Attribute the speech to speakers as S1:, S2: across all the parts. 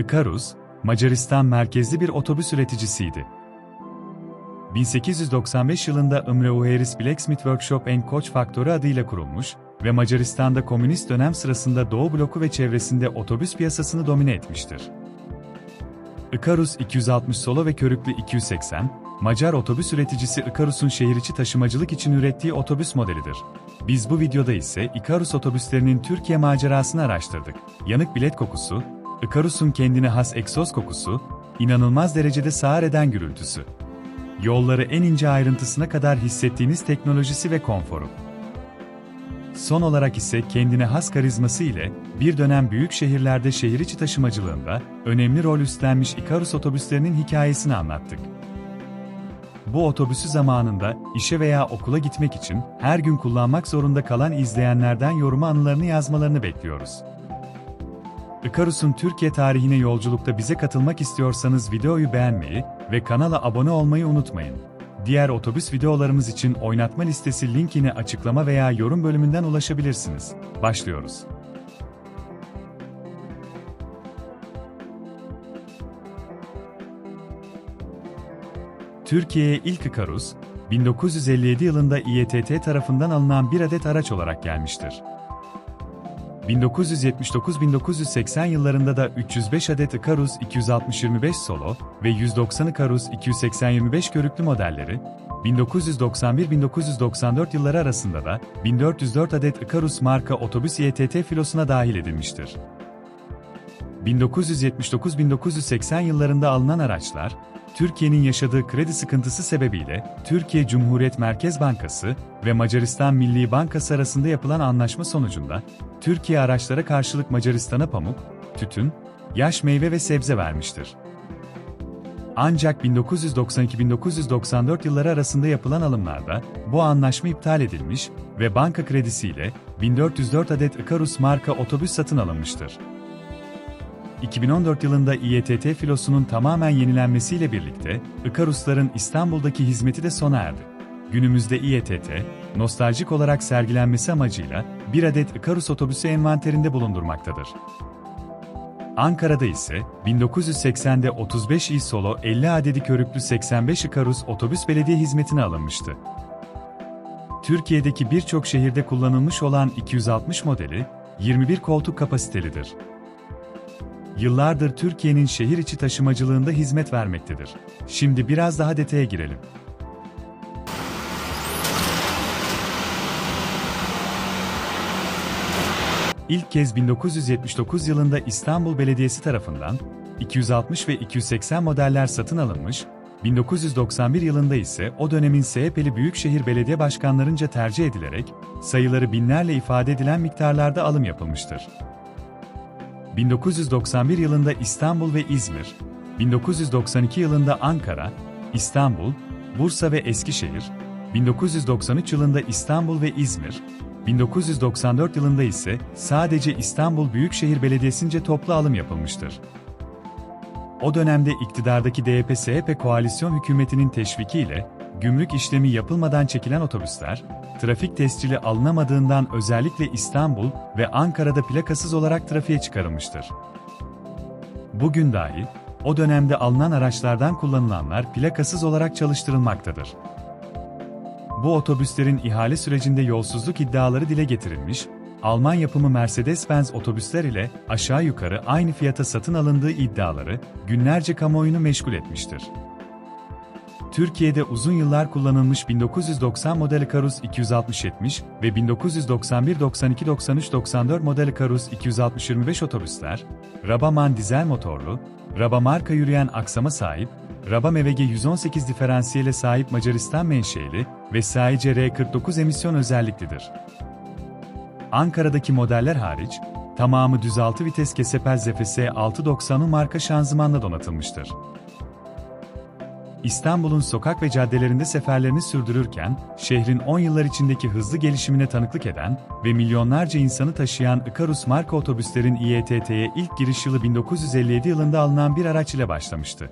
S1: Ikarus, Macaristan merkezli bir otobüs üreticisiydi. 1895 yılında Imreuheris Blacksmith Workshop and Coach Faktörü adıyla kurulmuş ve Macaristan'da komünist dönem sırasında Doğu bloku ve çevresinde otobüs piyasasını domine etmiştir. Ikarus 260 solo ve körüklü 280, Macar otobüs üreticisi Ikarus'un şehir içi taşımacılık için ürettiği otobüs modelidir. Biz bu videoda ise Ikarus otobüslerinin Türkiye macerasını araştırdık. Yanık bilet kokusu, Ikarus'un kendine has egzoz kokusu, inanılmaz derecede sağır eden gürültüsü. Yolları en ince ayrıntısına kadar hissettiğiniz teknolojisi ve konforu. Son olarak ise kendine has karizması ile bir dönem büyük şehirlerde şehir içi taşımacılığında önemli rol üstlenmiş Ikarus otobüslerinin hikayesini anlattık. Bu otobüsü zamanında işe veya okula gitmek için her gün kullanmak zorunda kalan izleyenlerden yoruma anılarını yazmalarını bekliyoruz. Ikarus'un Türkiye tarihine yolculukta bize katılmak istiyorsanız videoyu beğenmeyi ve kanala abone olmayı unutmayın. Diğer otobüs videolarımız için oynatma listesi linkini açıklama veya yorum bölümünden ulaşabilirsiniz. Başlıyoruz. Türkiye'ye ilk Ikarus, 1957 yılında İETT tarafından alınan bir adet araç olarak gelmiştir. 1979-1980 yıllarında da 305 adet Ikarus 260-25 Solo ve 190 Ikarus 280-25 körüklü modelleri, 1991-1994 yılları arasında da 1404 adet Ikarus marka otobüs YTT filosuna dahil edilmiştir. 1979-1980 yıllarında alınan araçlar, Türkiye'nin yaşadığı kredi sıkıntısı sebebiyle Türkiye Cumhuriyet Merkez Bankası ve Macaristan Milli Bankası arasında yapılan anlaşma sonucunda Türkiye araçlara karşılık Macaristan'a pamuk, tütün, yaş meyve ve sebze vermiştir. Ancak 1992-1994 yılları arasında yapılan alımlarda bu anlaşma iptal edilmiş ve banka kredisiyle 1404 adet Ikarus marka otobüs satın alınmıştır. 2014 yılında İETT filosunun tamamen yenilenmesiyle birlikte, Ikarusların İstanbul'daki hizmeti de sona erdi. Günümüzde İETT, nostaljik olarak sergilenmesi amacıyla bir adet Ikarus otobüsü envanterinde bulundurmaktadır. Ankara'da ise 1980'de 35 i Solo 50 adedi körüklü 85 Ikarus otobüs belediye hizmetine alınmıştı. Türkiye'deki birçok şehirde kullanılmış olan 260 modeli, 21 koltuk kapasitelidir yıllardır Türkiye'nin şehir içi taşımacılığında hizmet vermektedir. Şimdi biraz daha detaya girelim. İlk kez 1979 yılında İstanbul Belediyesi tarafından 260 ve 280 modeller satın alınmış, 1991 yılında ise o dönemin SHP'li Büyükşehir Belediye Başkanlarınca tercih edilerek sayıları binlerle ifade edilen miktarlarda alım yapılmıştır. 1991 yılında İstanbul ve İzmir, 1992 yılında Ankara, İstanbul, Bursa ve Eskişehir, 1993 yılında İstanbul ve İzmir, 1994 yılında ise sadece İstanbul Büyükşehir Belediyesi'nce toplu alım yapılmıştır. O dönemde iktidardaki DYP-SHP koalisyon hükümetinin teşvikiyle gümrük işlemi yapılmadan çekilen otobüsler, trafik tescili alınamadığından özellikle İstanbul ve Ankara'da plakasız olarak trafiğe çıkarılmıştır. Bugün dahi, o dönemde alınan araçlardan kullanılanlar plakasız olarak çalıştırılmaktadır. Bu otobüslerin ihale sürecinde yolsuzluk iddiaları dile getirilmiş, Alman yapımı Mercedes-Benz otobüsler ile aşağı yukarı aynı fiyata satın alındığı iddiaları günlerce kamuoyunu meşgul etmiştir. Türkiye'de uzun yıllar kullanılmış 1990 model Ikarus 260-70 ve 1991-92-93-94 model Ikarus 260-25 otobüsler, Rabaman dizel motorlu, Raba marka yürüyen aksama sahip, Raba MVG 118 diferansiyele sahip Macaristan menşeli ve sadece R49 emisyon özelliklidir. Ankara'daki modeller hariç, tamamı düz 6 vites Kesepel ZFS 690'ın marka şanzımanla donatılmıştır. İstanbul'un sokak ve caddelerinde seferlerini sürdürürken, şehrin 10 yıllar içindeki hızlı gelişimine tanıklık eden ve milyonlarca insanı taşıyan Ikarus marka otobüslerin İETT'ye ilk giriş yılı 1957 yılında alınan bir araç ile başlamıştı.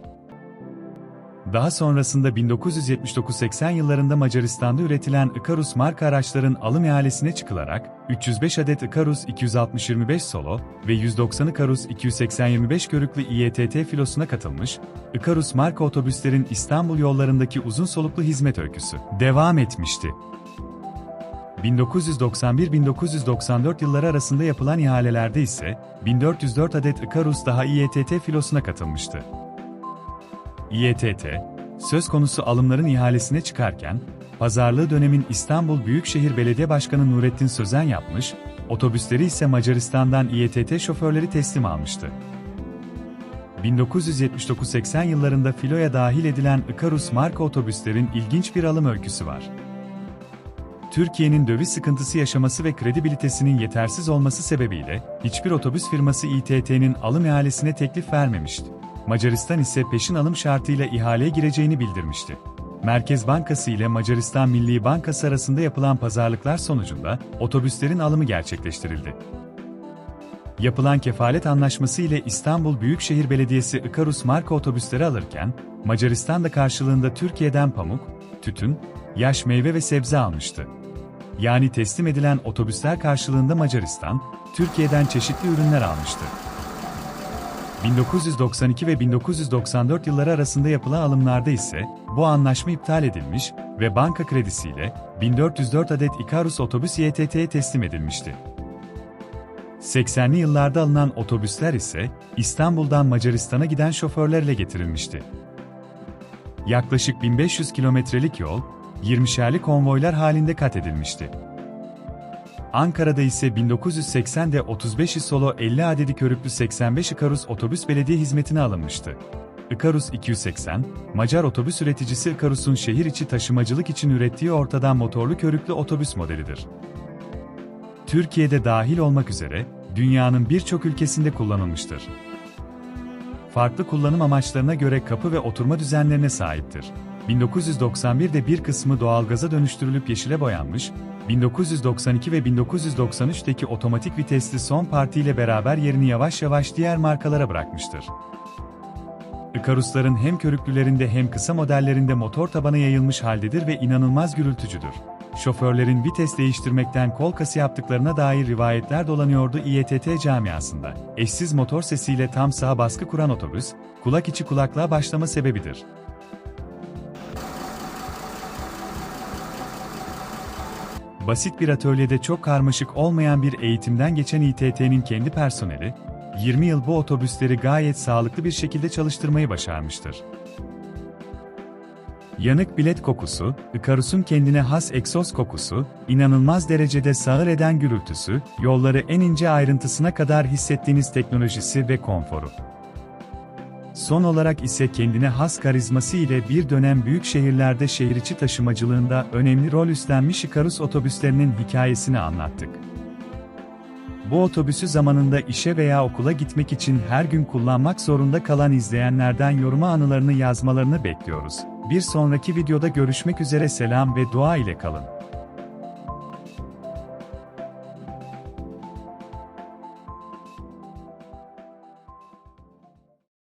S1: Daha sonrasında 1979-80 yıllarında Macaristan'da üretilen Ikarus marka araçların alım ihalesine çıkılarak 305 adet Ikarus 260-25 Solo ve 190 Ikarus 280-25 körüklü İETT filosuna katılmış, Ikarus marka otobüslerin İstanbul yollarındaki uzun soluklu hizmet öyküsü devam etmişti. 1991-1994 yılları arasında yapılan ihalelerde ise 1404 adet Ikarus daha İETT filosuna katılmıştı. İETT, söz konusu alımların ihalesine çıkarken, pazarlığı dönemin İstanbul Büyükşehir Belediye Başkanı Nurettin Sözen yapmış, otobüsleri ise Macaristan'dan İETT şoförleri teslim almıştı. 1979-80 yıllarında filoya dahil edilen Ikarus marka otobüslerin ilginç bir alım öyküsü var. Türkiye'nin döviz sıkıntısı yaşaması ve kredibilitesinin yetersiz olması sebebiyle hiçbir otobüs firması İTT'nin alım ihalesine teklif vermemişti. Macaristan ise peşin alım şartıyla ihaleye gireceğini bildirmişti. Merkez Bankası ile Macaristan Milli Bankası arasında yapılan pazarlıklar sonucunda otobüslerin alımı gerçekleştirildi. Yapılan kefalet anlaşması ile İstanbul Büyükşehir Belediyesi Ikarus marka otobüsleri alırken, Macaristan da karşılığında Türkiye'den pamuk, tütün, yaş meyve ve sebze almıştı. Yani teslim edilen otobüsler karşılığında Macaristan, Türkiye'den çeşitli ürünler almıştı. 1992 ve 1994 yılları arasında yapılan alımlarda ise bu anlaşma iptal edilmiş ve banka kredisiyle 1404 adet Ikarus otobüs YTT'ye teslim edilmişti. 80'li yıllarda alınan otobüsler ise İstanbul'dan Macaristan'a giden şoförlerle getirilmişti. Yaklaşık 1500 kilometrelik yol, 20'şerli konvoylar halinde kat edilmişti. Ankara'da ise 1980'de 35 solo 50 adedi körüklü 85 Ikarus otobüs belediye hizmetine alınmıştı. Ikarus 280, Macar otobüs üreticisi Ikarus'un şehir içi taşımacılık için ürettiği ortadan motorlu körüklü otobüs modelidir. Türkiye'de dahil olmak üzere, dünyanın birçok ülkesinde kullanılmıştır. Farklı kullanım amaçlarına göre kapı ve oturma düzenlerine sahiptir. 1991'de bir kısmı doğalgaza dönüştürülüp yeşile boyanmış, 1992 ve 1993'teki otomatik vitesli son partiyle beraber yerini yavaş yavaş diğer markalara bırakmıştır. Ikarusların hem körüklülerinde hem kısa modellerinde motor tabana yayılmış haldedir ve inanılmaz gürültücüdür. Şoförlerin vites değiştirmekten kol kası yaptıklarına dair rivayetler dolanıyordu İETT camiasında. Eşsiz motor sesiyle tam sağa baskı kuran otobüs, kulak içi kulaklığa başlama sebebidir. Basit bir atölyede çok karmaşık olmayan bir eğitimden geçen İTT'nin kendi personeli, 20 yıl bu otobüsleri gayet sağlıklı bir şekilde çalıştırmayı başarmıştır. Yanık bilet kokusu, Ikarus'un kendine has egzoz kokusu, inanılmaz derecede sağır eden gürültüsü, yolları en ince ayrıntısına kadar hissettiğiniz teknolojisi ve konforu. Son olarak ise kendine has karizması ile bir dönem büyük şehirlerde şehir taşımacılığında önemli rol üstlenmiş Ikarus otobüslerinin hikayesini anlattık. Bu otobüsü zamanında işe veya okula gitmek için her gün kullanmak zorunda kalan izleyenlerden yoruma anılarını yazmalarını bekliyoruz. Bir sonraki videoda görüşmek üzere selam ve dua ile kalın.